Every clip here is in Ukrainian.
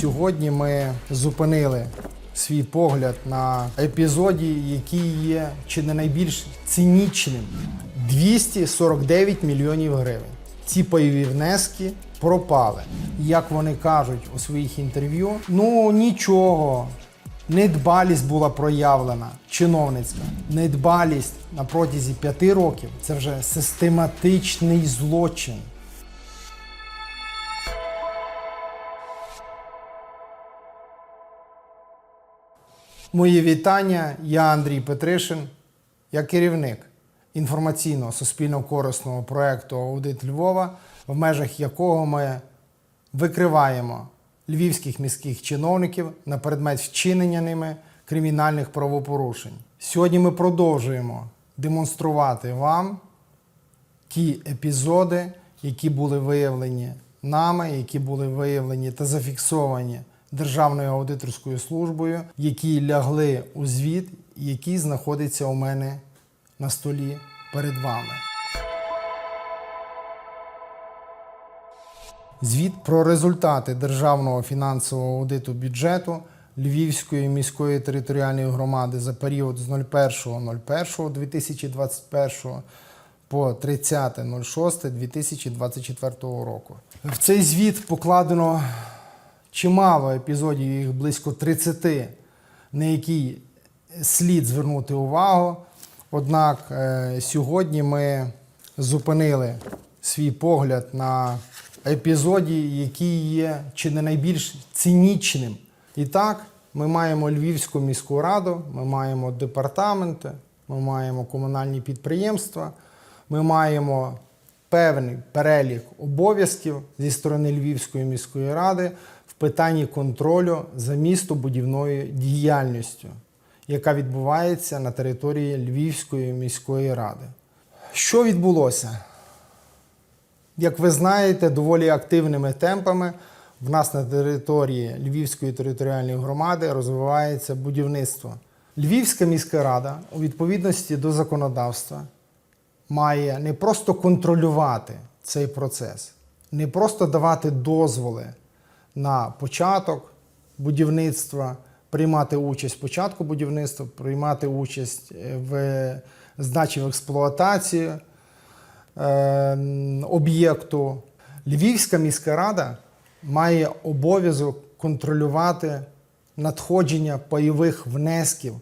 Сьогодні ми зупинили свій погляд на епізоді, який є чи не найбільш цинічним 249 мільйонів гривень. Ці пайові внески пропали. Як вони кажуть у своїх інтерв'ю, ну нічого. Недбалість була проявлена чиновницька. Недбалість на протязі п'яти років це вже систематичний злочин. Мої вітання. Я Андрій Петришин. Я керівник інформаційного суспільно корисного проєкту Аудит Львова, в межах якого ми викриваємо львівських міських чиновників на предмет вчинення ними кримінальних правопорушень. Сьогодні ми продовжуємо демонструвати вам ті епізоди, які були виявлені нами, які були виявлені та зафіксовані Державною аудиторською службою, які лягли у звіт, який знаходиться у мене на столі перед вами. Звіт про результати державного фінансового аудиту бюджету Львівської міської територіальної громади за період з 01.01.2021 по 30.06.2024 року. В цей звіт покладено чимало епізодів, їх близько 30, на які слід звернути увагу. Однак е, сьогодні ми зупинили свій погляд на епізоді, який є чи не найбільш цинічним. І так, ми маємо Львівську міську раду, ми маємо департаменти, ми маємо комунальні підприємства, ми маємо певний перелік обов'язків зі сторони Львівської міської ради питанні контролю за містобудівною діяльністю, яка відбувається на території Львівської міської ради. Що відбулося? Як ви знаєте, доволі активними темпами в нас на території Львівської територіальної громади розвивається будівництво. Львівська міська рада у відповідності до законодавства має не просто контролювати цей процес, не просто давати дозволи на початок будівництва, приймати участь в початку будівництва, приймати участь е, в здачі в експлуатацію е, об'єкту. Львівська міська рада має обов'язок контролювати надходження пайових внесків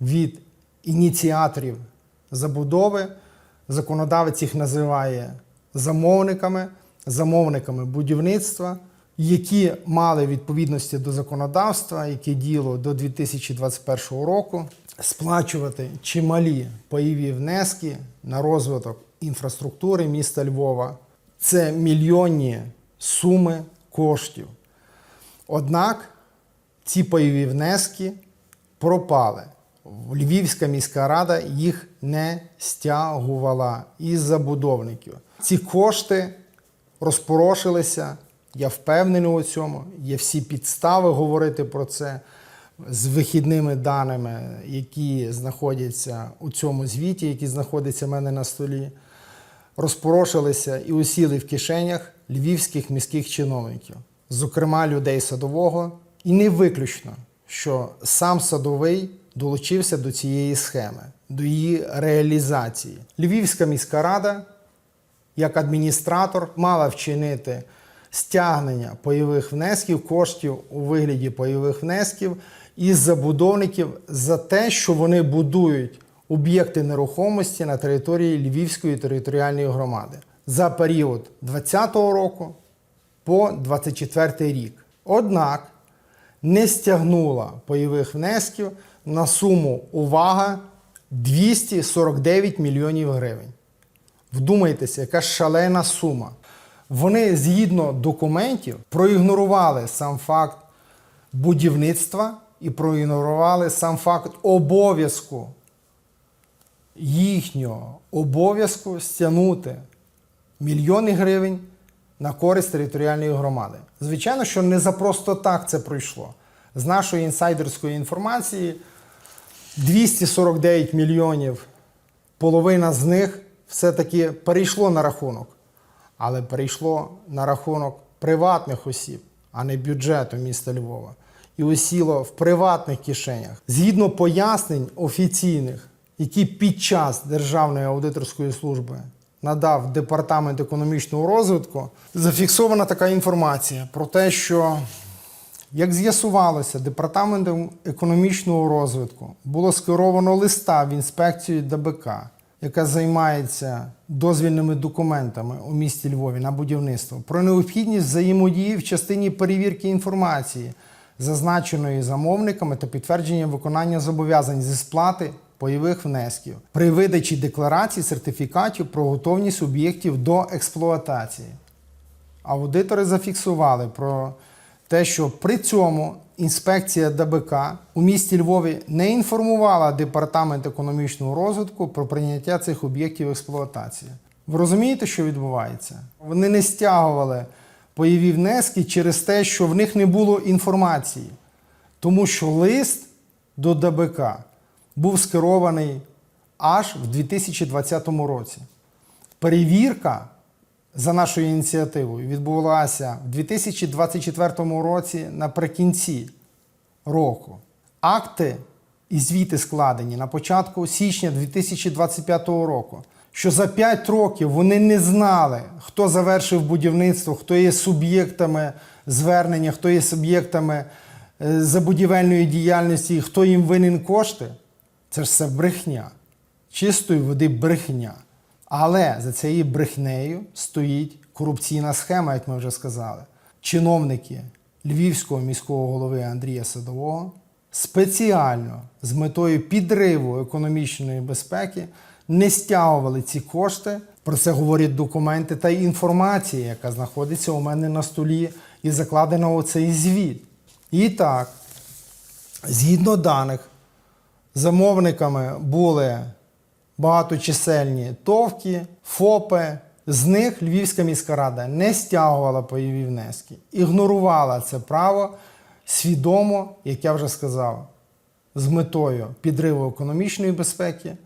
від ініціаторів забудови. Законодавець їх називає замовниками, замовниками будівництва, які мали відповідності до законодавства, яке діло до 2021 року, сплачувати чималі пайові внески на розвиток інфраструктури міста Львова. Це мільйонні суми коштів. Однак ці пайові внески пропали. Львівська міська рада їх не стягувала із забудовників. Ці кошти розпорошилися. Я впевнений у цьому. Є всі підстави говорити про це з вихідними даними, які знаходяться у цьому звіті, які знаходяться в мене на столі. Розпорошилися і усіли в кишенях львівських міських чиновників, зокрема людей садового, і не виключно, що сам садовий долучився до цієї схеми, до її реалізації. Львівська міська рада, як адміністратор, мала вчинити стягнення пайових внесків, коштів у вигляді пайових внесків із забудовників за те, що вони будують об'єкти нерухомості на території Львівської територіальної громади за період 2020 року по 2024 рік. Однак не стягнула пайових внесків на суму увага 249 мільйонів гривень. Вдумайтеся, яка шалена сума. Вони згідно документів проігнорували сам факт будівництва і проігнорували сам факт обов'язку їхнього обов'язку стягнути мільйони гривень на користь територіальної громади. Звичайно, що не за просто так це пройшло. З нашої інсайдерської інформації 249 мільйонів, половина з них все-таки перейшло на рахунок, але перейшло на рахунок приватних осіб, а не бюджету міста Львова, і осіло в приватних кишенях. Згідно пояснень офіційних, які під час Державної аудиторської служби надав Департамент економічного розвитку, зафіксована така інформація про те, що як з'ясувалося, департаментом економічного розвитку було скеровано листа в інспекцію ДБК, яка займається дозвільними документами у місті Львові на будівництво, про необхідність взаємодії в частині перевірки інформації, зазначеної замовниками та підтвердження виконання зобов'язань зі сплати пайових внесків при видачі декларацій сертифікатів про готовність об'єктів до експлуатації. Аудитори зафіксували про те, що при цьому інспекція ДБК у місті Львові не інформувала департамент економічного розвитку про прийняття цих об'єктів в експлуатацію. Ви розумієте, що відбувається? Вони не стягували пайові внески через те, що в них не було інформації, тому що лист до ДБК був скерований аж в 2020 році. Перевірка за нашою ініціативою відбулася в 2024 році наприкінці року. Акти і звіти складені на початку січня 2025 року. Що за 5 років вони не знали, хто завершив будівництво, хто є суб'єктами звернення, хто є суб'єктами е, забудівельної діяльності, хто їм винен кошти. Це ж все брехня. Чистої води брехня. Але за цією брехнею стоїть корупційна схема, як ми вже сказали. Чиновники Львівського міського голови Андрія Садового спеціально з метою підриву економічної безпеки не стягували ці кошти. Про це говорять документи та інформація, яка знаходиться у мене на столі і закладена у цей звіт. І так, згідно даних, замовниками були багаточисельні товки, ФОПи. З них Львівська міська рада не стягувала пайові внески, ігнорувала це право свідомо, як я вже сказав, з метою підриву економічної безпеки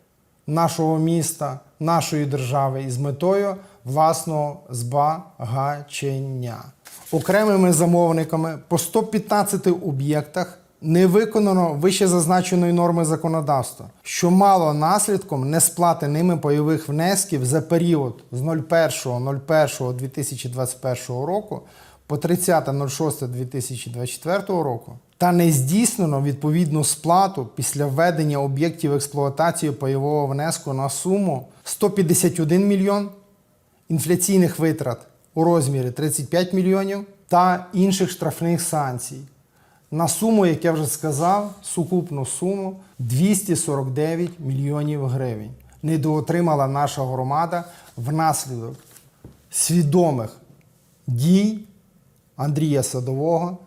нашого міста, нашої держави і з метою власного збагачення. Окремими замовниками по 115 об'єктах не виконано вище зазначеної норми законодавства, що мало наслідком несплати ними пайових внесків за період з 01.01.2021 року по 30.06.2024 року та не здійснено відповідну сплату після введення об'єктів експлуатації пайового внеску на суму 151 мільйон інфляційних витрат у розмірі 35 мільйонів та інших штрафних санкцій на суму, як я вже сказав, сукупну суму 249 мільйонів гривень. Недоотримала наша громада внаслідок свідомих дій Андрія Садового,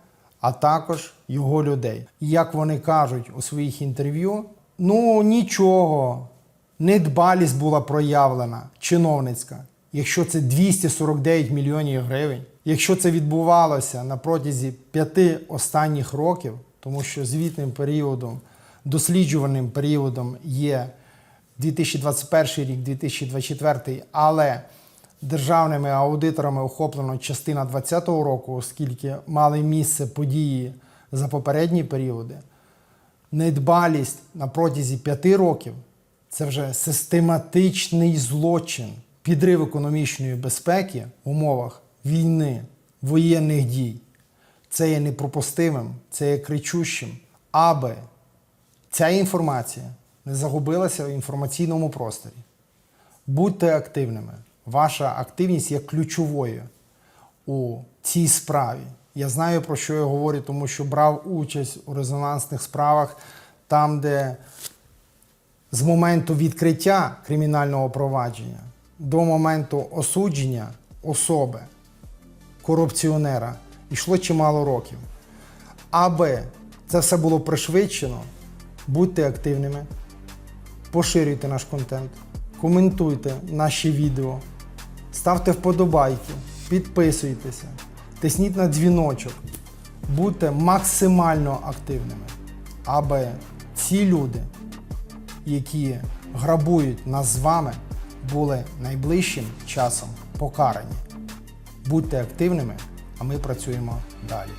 а також його людей. Як вони кажуть у своїх інтерв'ю, ну нічого, недбалість була проявлена чиновницька. Якщо це 249 мільйонів гривень, якщо це відбувалося на протязі п'яти останніх років, тому що звітним періодом, досліджуваним періодом є 2021 рік, 2024, але державними аудиторами охоплено частина 2020 року, оскільки мали місце події за попередні періоди. Недбалість на протязі п'яти років це вже систематичний злочин, підрив економічної безпеки в умовах війни, воєнних дій. Це є непропустимим, це є кричущим, аби ця інформація не загубилася в інформаційному просторі. Будьте активними. Ваша активність є ключовою у цій справі. Я знаю, про що я говорю, тому що брав участь у резонансних справах там, де з моменту відкриття кримінального провадження до моменту осудження особи, корупціонера, йшло чимало років. Аби це все було пришвидшено, будьте активними, поширюйте наш контент, коментуйте наші відео, ставте вподобайки, підписуйтеся, тисніть на дзвіночок, будьте максимально активними, аби ці люди, які грабують нас з вами, були найближчим часом покарані. Будьте активними, а ми працюємо далі.